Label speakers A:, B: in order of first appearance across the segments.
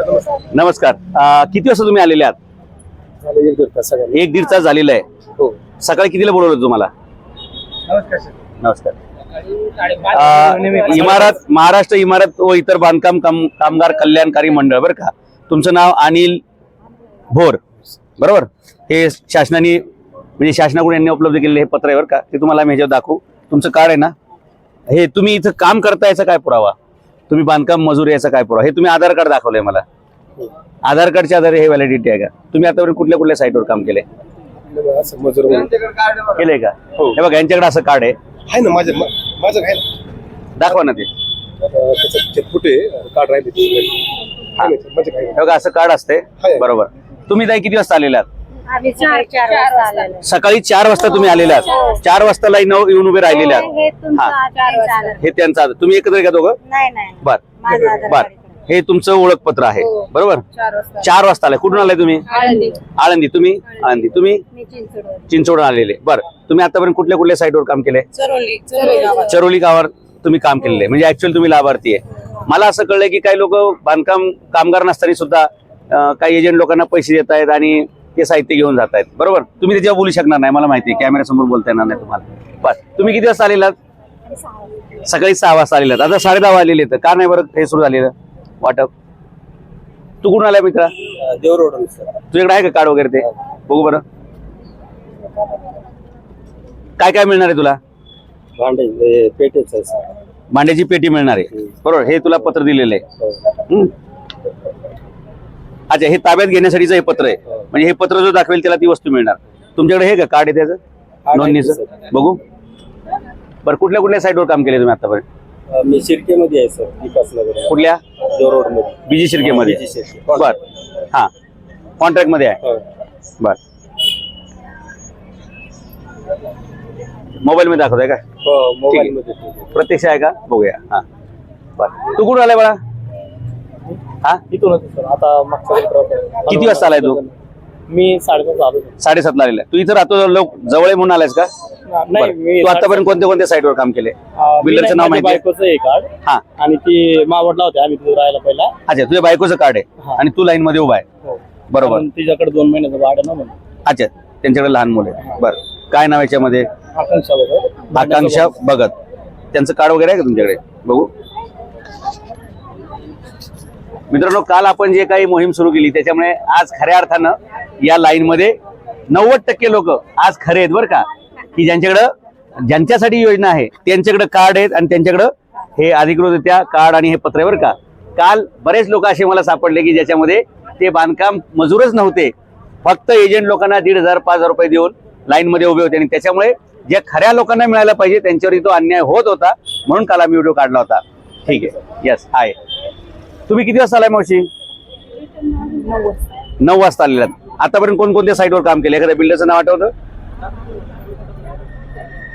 A: नमस्कार. अं, किती वाजता तुम्ही आलेले आहात?
B: झालं एक दीड तास सगळ्यांनी
A: एक दीड तास झालेला आहे.
B: हो.
A: सकाळी कितीला बोलवलं होतं तुम्हाला? नमस्कार अं, इमारत महाराष्ट्र इमारत व इतर बांधकाम काम कामगार कल्याणकारी मंडळ बरं का? तुमचं नाव अनिल भोर बरोबर? हे शासनाने म्हणजे शासनाकडून यांनी उपलब्ध केलेलं हे पत्र आहे बरं का? ते तुम्हाला आम्ही ह्याच्यावर दाखवू. तुमचं कार्ड आहे ना? हे तुम्ही इथं काम करता याचा काय पुरावा? तुम्ही बांधकाम मजूर याचा काय पुरावा? हे तुम्ही आधार कार्ड दाखवलंय मला. आधार कार्डच्या आधारे हे व्हॅलिडिटी आहे का? तुम्ही आतापर्यंत कुठल्या कुठल्या साईटवर काम
B: म्हणून.
A: केलंय का? हे. बघा यांच्याकडे असं कार्ड आहे.
B: ना माझं माझं ना.
A: दाखवा ना ते.
B: फुटे कार्ड राहिले काय
A: हे. बघा असं कार्ड असते. बरोबर. तुम्ही ताई किती वाजता आलेले आहात?
C: आम्ही चार चार वाजता आलेलो. आहे.
A: सकाळी चार वाजता तुम्ही आलेले आहात. चार वाजता लाईन येऊन उभे राहिलेले आहात.
C: हे तुमचं
A: हा. हे त्यांचं. तुम्ही एकत्र का दोघं?
C: नाही नाही
A: बर.
C: माझं आधार
A: बर.
C: कार्ड.
A: हे तुमचं ओळखपत्र आहे.
C: हो.
A: बरोबर?
C: चार वाजता.
A: चार वाजता आलाय कुठून आलाय तुम्ही?
C: आळंदी.
A: आळंदी. तुम्ही? आळंदी. तुम्ही?
C: मी चिंचवड
A: चिंचवडून आलेले. बर. तुम्ही आतापर्यंत कुठल्या कुठल्या साईटवर काम केलंय
C: चरोली. चरोली
A: चरोली गावावर तुम्ही काम केलेलं. आहे म्हणजे ऍक्च्युअली तुम्ही लाभार्थी आहे. मला असं कळलंय की काही लोक बांधकाम कामगार नसताना सुद्धा अं, काही एजंट लोकांना पैसे देत आहेत आणि ते साहित्य घेऊन जात आहेत बरोबर? तुम्ही त्याच्यावर बोलू शकणार नाही मला माहिती आहे. कॅमेऱ्यासमोर बोलता येणार नाही तुम्हाला. बस. तुम्ही किती वाजता आलेलात? सकाळी सहा वाजता आलेलात. आता साडे दहा वाजलेले तर का नाही बरं? हे सुरू झालेलं. वाटप. तू कुठून आलाय मित्रा?
B: अं, देवरोड सर
A: तुझ्याकडे आहे का कार्ड वगैरे ते? बघू बरं. काय काय मिळणार आहे तुला?
B: भांडे पेटेच
A: भांड्याची पेटी मिळणार आहे. बरोबर. हे तुला पत्र दिलेलं आहे.
B: हो.
A: अच्छा हे ताब्यात घेण्यासाठीचं हे पत्र आहे. म्हणजे हे पत्र जो दाखवेल त्याला ती वस्तू मिळणार. तुमच्याकडे हे का? कार्ड आहे त्याचं?
B: आहे
A: नोंदणीचं. बघू. बरं कुठल्या कुठल्या साईटवर काम केले तुम्ही आतापर्यंत?
B: मी शिर्केमध्ये आहे सर विकास नगर
A: कुठल्या
B: मध्ये
A: बीजी शिर्केमध्ये. बर. हा. कॉन्ट्रॅक्टमध्ये आहे.
B: हो.
A: बर. मोबाईल मध्ये दाखवताय का?
B: हो मोबाईल मध्ये
A: प्रत्यक्ष आहे का? बघूया. हा. बर. तू कुठून आलाय बाळा? हा?
B: इथूनच सर. आता मागच्या
A: किती वाजता आलाय तू?
B: मी साडेपाच आलो.
A: साडेसातला आलेला. तू इथं राहतो लोक जवळ आहे म्हणून आलायस का?
B: नाही. मी
A: तू आतापर्यंत कोणत्या कोणत्या साईटवर काम केले बिल्डरचं नाव माहिती आहे?
B: बायकोचं आहे कार्ड
A: हा.
B: आणि ती मावडला होते. आम्ही तिथे राहायला पहिला.
A: अच्छा तुझ्या बायकोचं कार्ड आहे. आणि तू लाईन मध्ये उभा आहे.
B: हो.
A: बरोबर.
B: तिच्याकडे दोन महिन्याचं भाडं ना म्हणून.
A: अच्छा त्यांच्याकडे लहान मुलं बरं. काय नाव याच्यामध्ये?
B: आकांक्षा वगैरे
A: आकांक्षा भगत त्यांचं कार्ड वगैरे आहे का तुमच्याकडे? बघू. मित्रांनो काल आपण जे काही मोहीम सुरू केली त्याच्यामुळे आज खऱ्या अर्थानं या लाईनमध्ये नव्वद टक्के लोक आज खरे आहेत बरं का. की ज्यांच्याकडं ज्यांच्यासाठी योजना आहे त्यांच्याकडं कार्ड आहेत आणि त्यांच्याकडं हे अधिकृतरित्या कार्ड आणि हे पत्र आहे बरं का. काल बरेच लोक असे मला सापडले की ज्याच्यामध्ये ते बांधकाम मजूरच नव्हते. फक्त एजंट लोकांना दीड हजार पाच हजार रुपये देऊन लाईनमध्ये उभे होते आणि त्याच्यामुळे ज्या खऱ्या लोकांना मिळायला पाहिजे त्यांच्यावरही तो अन्याय होत होता. म्हणून काल आम्ही व्हिडिओ काढला होता. ठीक आहे. यस आहे तुम्ही किती वाजता आलाय मावशी? नऊ वाजता आलेला आतापर्यंत कोणकोणत्या साईटवर काम केलं? एखाद्या बिल्डरचं नाव आठवतं?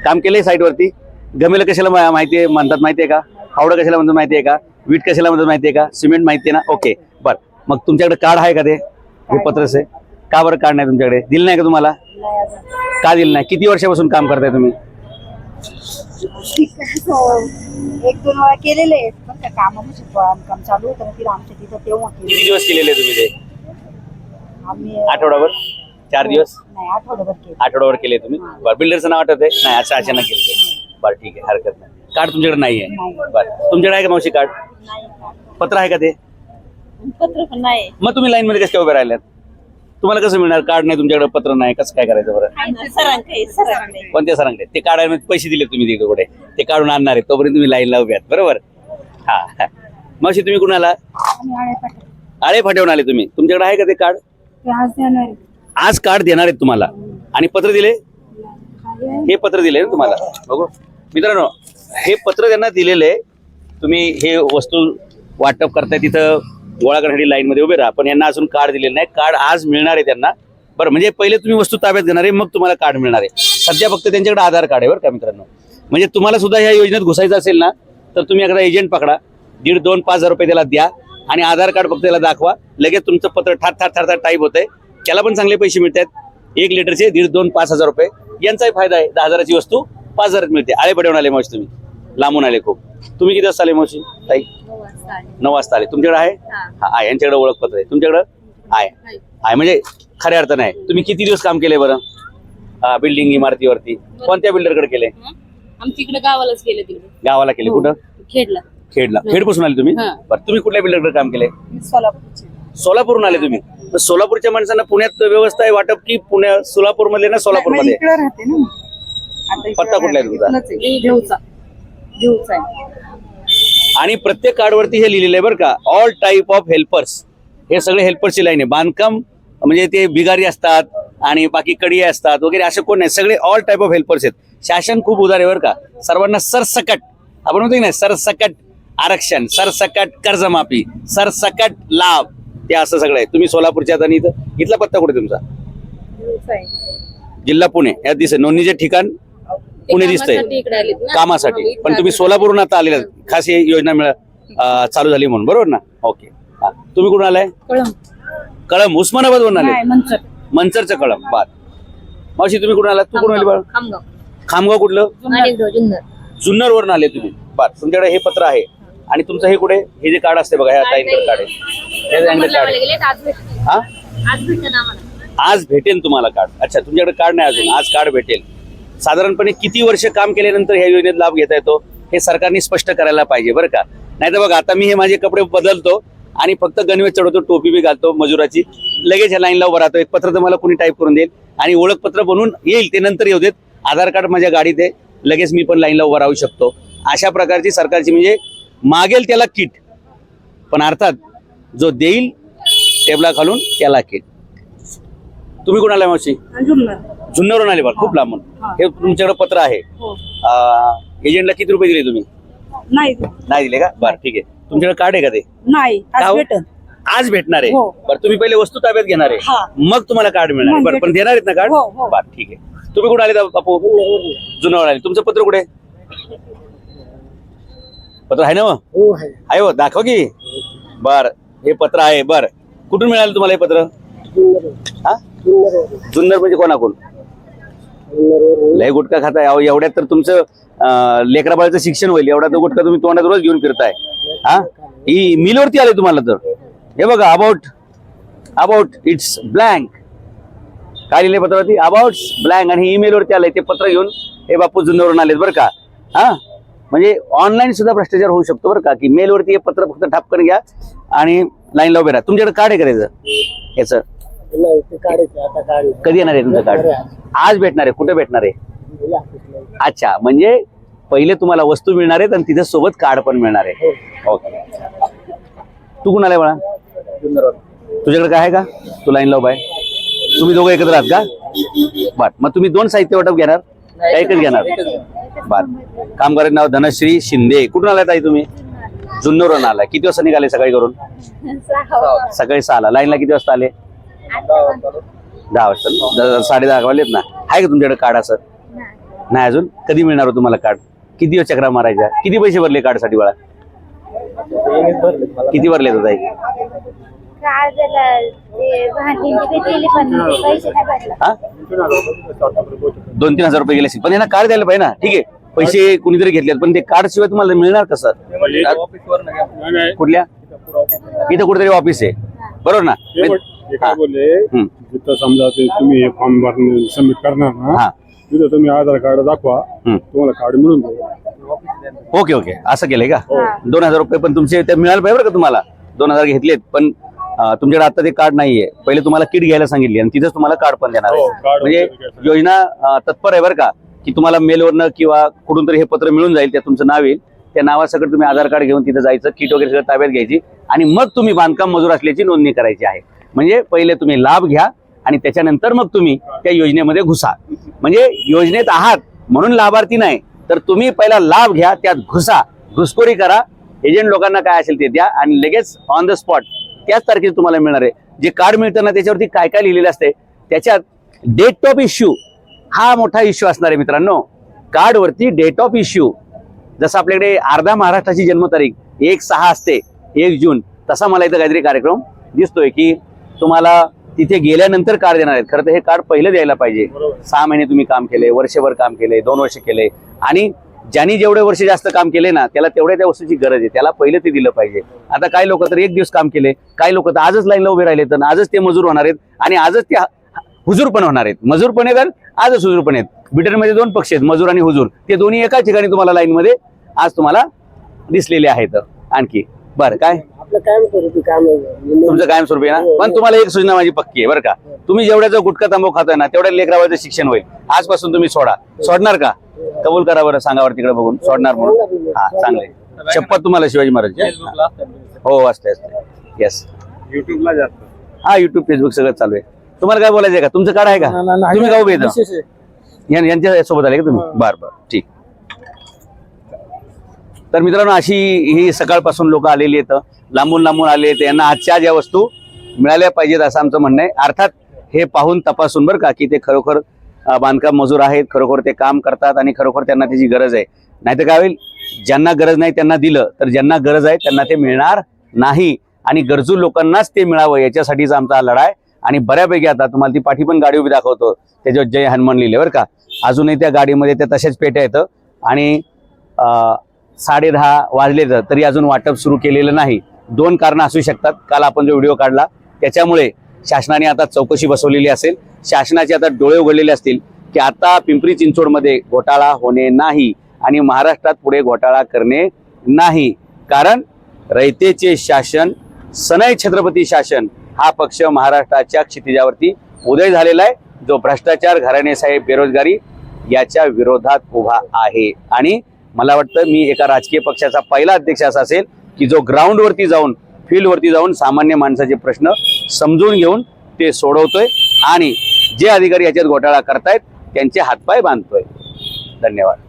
A: काम केलंय साईटवरती गमेला कशाला माहिती आहे म्हणतात माहिती आहे का? फावडं कशाला म्हणतात माहिती आहे का? वीट कशाला म्हणतात माहिती आहे का? सिमेंट माहिती आहे ना? ओके बर. मग तुमच्याकडे कार्ड आहे का ते? हे पत्रच का बरं कार्ड नाही तुमच्याकडे? दिलं नाही का तुम्हाला? का दिलं नाही? किती वर्षापासून काम करताय तुम्ही?
C: एक दोन वेळा केलेले आहेत पण त्या कामामध्ये काम चालू होतं ना तिला आमच्या तिथं तेव्हा केले.
A: किती दिवस केलेले तुम्ही ते?
C: आम्ही
A: आठवडाभर? चार दिवस?
C: नाही आठवड्याभर केले.
A: आठवड्यावर केले तुम्ही? बरं बिल्डरचं नाव आठवत आहे नाही असं अचानक केलं बरं ठीक आहे हरकत नाही. कार्ड तुमच्याकडे नाही आहे. बरं. तुमच्याकडे आहे का मावशी कार्ड?
C: नाही
A: पत्र आहे का ते?
C: पत्र पण नाही.
A: मग तुम्ही लाईन मध्ये कसे काय उभे राहिल्यात तुम्हाला कसं मिळणार? कार्ड नाही तुमच्याकडे पत्र नाही कसं काय करायचं बरं?
C: सरांकडे सरांकडे
A: कोणत्या सरांकडे ते काढायला पैसे दिले तुम्ही तिकडे ते काढून आणणार आहे तोपर्यंत तुम्ही लाईनला उभे आहात बरोबर? हा. हा. मावशी तुम्ही
C: आळेपाटी
A: आळे फाटेवून आले तुम्ही. तुमच्याकडे आहे का ते कार्ड?
C: आज
A: कार्ड देणार आहेत तुम्हाला. आणि पत्र दिले? हे पत्र दिले ना तुम्हाला? बघू. मित्रांनो हे पत्र त्यांना दिलेलं आहे. तुम्ही हे वस्तू वाटप करताय तिथं. गोळा करण्यासाठी लाईनमध्ये उभे राहा. पण यांना अजून कार्ड दिलेलं नाही. कार्ड आज मिळणार आहे त्यांना. बरं म्हणजे पहिले तुम्ही वस्तू ताब्यात घेणार आहे मग तुम्हाला कार्ड मिळणार आहे. सध्या फक्त त्यांच्याकडे आधार कार्ड आहे बरं का मित्रांनो. म्हणजे तुम्हाला सुद्धा ह्या योजनेत घुसायचं असेल ना तर तुम्ही एखादा एजंट पकडा. दीड दोन पाच हजार रुपये त्याला द्या आणि आधार कार्ड फक्त त्याला दाखवा. लगेच तुमचं पत्र ठार ठार ठार ठार टाईप होतंय. त्याला पण चांगले पैसे मिळतात. एक लिटरचे दीड दोन पाच हजार रुपये. यांचाही फायदा आहे. दहा हजाराची वस्तू पाच हजारात मिळते. आळे पडवून आले मावशी तुम्ही. लांबून आले खूप. तुम्ही किती वाजता आले मावशी? ताई? नऊ वाजता आले. तुमच्याकडे आहे?
D: हा.
A: हा आहे. यांच्याकडे ओळखपत्र आहे. तुमच्याकडे? आहे.
D: आहे.
A: म्हणजे खऱ्या अर्थानं आहे. तुम्ही किती दिवस काम केले बरं? बिल्डिंग इमारतीवरती. कोणत्या बिल्डरकडे केले
D: हं? आमच्या इकडे गावालाच तिकडे.
A: गावाला केले कुठं?
D: खेडला.
A: खेडला. खेडपासून आले तुम्ही?
D: हा.
A: बरं तुम्ही कुठल्या बिल्डरकडे काम केले
C: मी सोलापूरची.
A: सोलापूरहून आले तुम्ही. सोलापूरच्या माणसांना पुण्यात व्यवस्था आहे वाटप की पुण्या सोलापूरमध्ये ना सोलापूर
C: नाही,
A: मध्ये पत्ता कुठला आहे तुमचा?
C: इथूनच आहे. देऊचा देऊचा आहे
A: आणि प्रत्येक कार्डवरती हे लिहिलेलं आहे बरं का ऑल टाईप ऑफ हेल्पर्स हे सगळे हेल्परची लाईन आहे. बांधकाम म्हणजे ते बिगारी असतात आणि बाकी कडी असतात वगैरे असे कोण नाही. सगळे ऑल टाईप ऑफ हेल्पर्स आहेत. शासन खूप उदार आहे बरं का. सर्वांना सरसकट आपण म्हणतो की नाही सरसकट आरक्षण सरसकट कर्जमाफी सरसकट लाभ ते असं सगळं आहे. तुम्ही सोलापूरच्या आणि इथं इथला पत्ता कुठे तुमचा? जिल्हा पुणे. यात दिसत नोंदणीचे ठिकाण पुणे दिसतंय.
D: कामासाठी इकडे आलेत ना?
A: कामासाठी.
D: मग
A: पण तुम्ही
D: आले.
A: सोलापूरहून आता आलेले. खास ही योजना मिळ चालू झाली म्हणून. बरोबर ना? ओके. हा. तुम्ही कुठून आलाय?
C: कळम
A: कळम उस्मानाबाद वरून आले मंचरचं कळम बाद मावशी तुम्ही कुठून आलात? तू कुठून आली बाळ?
D: खामगाव.
A: खामगाव. कुठलं?
D: जुन्नर.
A: जुन्नर. वरून आले तुम्ही. बर तुमच्याकडे हे पत्र आहे. आणि तुमचं हे कुठे? हे जे कार्ड असते बघा ह्या ताईंकडे कार्ड आहे. हे ताईंकडे कार्ड आहे.
D: गेले आज भेटले
A: हा?
D: आज भेटलं आम्हाला.
A: आज भेटेल तुम्हाला कार्ड. अच्छा तुमच्याकडे कार्ड नाही अजून. आज कार्ड भेटेल. साधारणपणे किती वर्ष काम केल्यानंतर ह्या योजनेत लाभ घेता येतो हे सरकारने स्पष्ट करायला पाहिजे बरं का? नाही तर बघा आता मी हे माझे कपडे बदलतो आणि फक्त गणवेश चढवतो टोपी बी घालतो मजुराची. लगेच ह्या लाईनला उभं राहतो. एक पत्र तुम्हाला कोणी टाईप करून देईल आणि ओळखपत्र बनवून येईल ते नंतर येऊ देत. आधार कार्ड माझ्या गाडीत आहे. लगेच मी पण लाईनला उभं राहू शकतो. अशा प्रकारची सरकारची म्हणजे मागेल त्याला किट. पण अर्थात जो देईल टेबला खालून त्याला किट. तुम्ही कुणाला मावशी?
C: जुन्नर
A: जुन्नरवरून आले बरं खूप लांबून.
C: हा.
A: हे तुमच्याकडे पत्र आहे.
C: हो.
A: एजंटला किती रुपये दिले तुम्ही?
C: नाही
A: नाही दिले का? बरं ठीक आहे. तुमच्याकडे कार्ड आहे का ते?
C: नाही आज
A: हो?
C: भेटन.
A: आज भेटणार आहे.
C: हो.
A: बरं तुम्ही पहिले वस्तू ताब्यात घेणार आहे.
C: हा.
A: मग तुम्हाला कार्ड मिळणार आहे.
C: मग
A: बरं पण. देणार आहेत ना कार्ड
C: हो, हो.
A: बरं ठीक आहे. तुम्ही कुठे आले बापू जुन्नर आले. तुमचं पत्र कुठे? आहे? पत्र आहे ना मग?
B: हो आहे.
A: आहे हो दाखव की. बर हे पत्र आहे. बर. कुठून मिळालं तुम्हाला हे पत्र? हा? जुन्नर म्हणजे कोणाकोण लय गुटखा खाताय. अहो एवढ्यात तर तुमचं अं, लेकराबाळाचं शिक्षण होईल. एवढा तो गुटखा तुम्ही तोंडात रोज घेऊन फिरताय. हा? ही मिलवरती आले तुम्हाला तर. हे बघा अबाउट अबाउट इट्स ब्लँक काय लिहिले पत्रावरती? अबाउट ब्लँक आणि ईमेल वरती आलंय. ते पत्र घेऊन हे बापू जुन्नरवरून आलेत बरं का? हा? म्हणजे ऑनलाईन सुद्धा भ्रष्टाचार होऊ शकतो बरं का? की मेलवरती हे पत्र फक्त ठापकन घ्या आणि लाईनला उभे राहा तुमच्याकडे कार्ड आहे करायचं याचं? कधी येणार आहे तुमचं कार्ड आज भेटणार आहे कुठे भेटणार आहे? अच्छा म्हणजे पहिले तुम्हाला वस्तू मिळणार आहेत आणि तिथे सोबत कार्ड पण मिळणार आहे. ओके तू कुणाला आहे बाळा? तुझ्याकडे काय आहे का? तू लाईन लाव बाय तुम्ही दोघं एकत्र आहात का? बर मग तुम्ही दोन साहित्य वाटप घेणार? का एकच घेणार? बर. कामगार नाव धनश्री शिंदे. कुठून आलाय ताई तुम्ही? जुन्नरवरून आलाय. किती वाजता निघाले सकाळी करून सकाळी सहाला. लाईनला किती वाजता आले? दहा वाजता साडे दहा वाजलेत ना? आहे का तुमच्याकडे कार्ड असं? नाही अजून? कधी मिळणार हो तुम्हाला कार्ड? किती दिवस चक्रा मारायच्या किती पैसे भरले कार्डसाठी बाळा? किती भरले होता ताई
E: काय झालं ते भांडीची केली पण ते पैसे नाही भेटला
A: हा? दोन तीन हजार रुपये गेले असतील. पण यांना कार्ड द्यायला पाहिजे ना. ठीक आहे. पैसे कुणीतरी घेतलेत. पण ते कार्ड शिवाय तुम्हाला मिळणार कसं? कुठल्या? इथं कुठेतरी ऑफिस आहे. बरोबर ना?
B: बोलले? जिथं समजा ते तुम्ही हे फॉर्म भरून सबमिट करणार ना
A: हा.
B: तिथं तुम्ही आधार कार्ड दाखवा
A: हम्म.
B: तुम्हाला कार्ड मिळून जाईल.
A: Okay okay. असं केलंय का? दोन हजार रुपये पण तुमचे ते मिळायला पाहिजे बरं का तुम्हाला? दोन हजार घेतलेत पण अं, तुमच्याकडे आता ते कार्ड नाहीये. पहिले तुम्हाला किट घ्यायला सांगितली आणि तिथेच तुम्हाला कार्ड पण देणार
B: हो,
A: आहे
B: कार्ड
A: म्हणजे
B: वगैरे घ्यायचं.
A: योजना अं, तत्पर आहे बरं का की तुम्हाला मेलवरनं किंवा कुठून तरी हे पत्र मिळून जाईल त्या तुमचं नाव येईल. त्या नावासकट तुम्ही आधार कार्ड घेऊन तिथं जायचं किट वगैरे सगळं ताब्यात घ्यायची. आणि मग तुम्ही बांधकाम मजूर असल्याची नोंदणी करायची आहे. म्हणजे पहिले तुम्ही लाभ घ्या आणि त्याच्यानंतर मग तुम्ही त्या योजनेमध्ये घुसा म्हणजे योजनेत आहात म्हणून लाभार्थी नाही तर तुम्ही पहिला लाभ घ्या त्यात घुसा. घुसखोरी करा. एजंट लोकांना काय असेल ते द्या आणि लगेच ऑन द स्पॉट त्याच तारखेला तुम्हाला मिळणार आहे. जे कार्ड मिळतं ना त्याच्यावरती काय काय लिहिलेलं असते त्याच्यात डेट ऑफ इश्यू हा मोठा इश्यू असणार आहे मित्रांनो. कार्डवरती डेट ऑफ इश्यू जसं आपल्याकडे अर्धा महाराष्ट्राची जन्मतारीख एक सहा असते एक जून तसा मला इथं काहीतरी कार्यक्रम दिसतोय की तुम्हाला तिथे गेल्यानंतर कार्ड देणार आहेत. खरं तर हे कार्ड पहिलं द्यायला पाहिजे. सहा महिने तुम्ही काम केले वर्षभर काम केले दोन वर्ष केले. आणि ज्यांनी जेवढे वर्ष जास्त काम केले ना त्याला तेवढ्या त्या वस्तूची गरज आहे. त्याला पहिलं ते दिलं पाहिजे. आता काही लोक तर एक दिवस काम केले काही लोक तर आजच लाईनला उभे राहिले तर आजच ते मजूर होणार आहेत आणि आजच ते हुजूर पण होणार आहेत. मजूर पण आहेत आणि आजच हुजूर पण आहेत. बिटरमध्ये दोन पक्ष आहेत मजूर आणि हुजूर. ते दोन्ही एकाच ठिकाणी तुम्हाला लाईनमध्ये आज तुम्हाला दिसलेले आहेत. आणखी बरं काय?
F: आपलं कायम स्वरूपी काम आहे.
A: तुमचं कायमस्वरूपी आहे ना? पण तुम्हाला एक सूचना माझी पक्की आहे बरं का? तुम्ही जेवढ्याचा गुटखा तांबू खाताय ना तेवढ्या लेकरावाचं शिक्षण होईल. आजपासून तुम्ही सोडा. सोडणार का? कबूल करा बरं सांगावर तिकडे बघून. सोडणार म्हणून. हा चांगले शपथ तुम्हाला शिवाजी महाराज हो. असते असते येस
B: युट्यूबला जास्त.
A: हा युट्यूब फेसबुक सगळं चालू आहे. तुम्हाला काय बोलायचं आहे का? तुमचं कार्ड आहे का? तुम्ही का उभे यांच्या सोबत आले का तुम्ही? बर बर. ठीक. तर मित्रांनो अशी ही सकाळपासून लोक आलेली आहेत. लांबून लांबून आले आहेत. यांना आजच्या ज्या वस्तू मिळाल्या पाहिजेत असं आमचं म्हणणं आहे. अर्थात हे पाहून तपासून बरं का की ते खरोखर बांधकाम मजूर आहेत खरोखर ते काम करतात आणि खरोखर त्यांना त्याची गरज आहे. नाहीतर काय होईल? ज्यांना गरज नाही त्यांना दिलं तर ज्यांना गरज आहे त्यांना ते मिळणार नाही. आणि गरजू लोकांनाच ते मिळावं याच्यासाठीच आमचा हा लढा आहे. आणि बऱ्यापैकी आता तुम्हाला ती पाठी पण गाडी उभी दाखवतो. त्याच्यावर जय हनुमान लिहिले बरं का. अजूनही त्या गाडीमध्ये त्या तशाच पेट्या येतं. आणि साडे दहा वाजले तर तरी अजून वाटप सुरू केलेलं नाही. दोन कारणं असू शकतात. काल आपण जो व्हिडिओ काढला त्याच्यामुळे शासनाने आता चौकशी बसवलेली असेल. शासनाचे आता डोळे उघडलेले असतील की आता पिंपरी चिंचवडमध्ये घोटाळा होणे नाही आणि महाराष्ट्रात पुढे घोटाळा करणे नाही. कारण रयतेचे शासन सनय छत्रपती शासन हा पक्ष महाराष्ट्राच्या क्षितिजावरती उदय झालेला आहे. जो भ्रष्टाचार घराणेसाहेब बेरोजगारी याच्या विरोधात उभा आहे. आणि मला वाटतं मी एका राजकीय पक्षाचा पहिला अध्यक्ष असा असेल की जो ग्राउंडवरती जाऊन फील्डवरती जाऊन सामान्य माणसाचे प्रश्न समजून घेऊन ते सोडवतोय आणि जे अधिकारी याच्यात घोटाळा करतायत त्यांचे हातपाय बांधतोय. धन्यवाद.